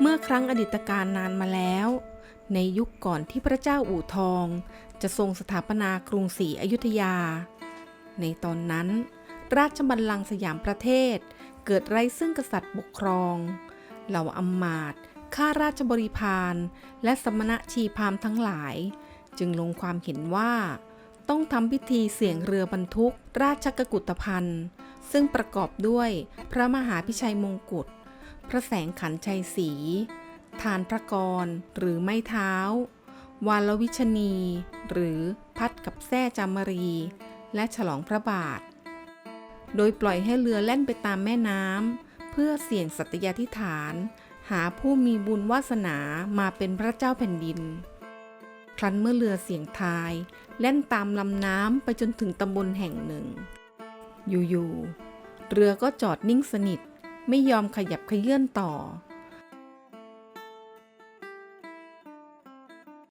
เมื่อครั้งอดีตการนานมาแล้ว ในยุคก่อนที่พระเจ้าอู่ทอง จะทรงสถาปนากรุงศรีอยุธยา ในตอนนั้น ราชบัลลังก์สยามประเทศ เกิดไร้ซึ่งกษัตริย์ปกครอง เหล่าอำมาตข้าราชบริพารและสมณะชีพามทั้งหลาย จึงลงความเห็นว่า ต้องทำพิธีเสี่ยงเรือบรรทุก ราชกกุฏภัณฑ์ซึ่งประกอบด้วยพระมหาพิชัยมงกุฎ ระแสงขันชัยศรีทานพระกรหรือไม้เท้า วาลวิชนี หรือพัดกับแส้จามรี และฉลองพระบาท โดยปล่อยให้เรือแล่นไปตามแม่น้ำเพื่อเสี่ยงสัตยาธิฐาน หาผู้มีบุญวาสนามาเป็นพระเจ้าแผ่นดิน ครั้นเมื่อเรือเสียงทายแล่นตามลำน้ำไปจนถึงตำบลแห่งหนึ่ง อยู่ๆเรือก็จอดนิ่งสนิท ไม่ยอมขยับขยื่นต่อ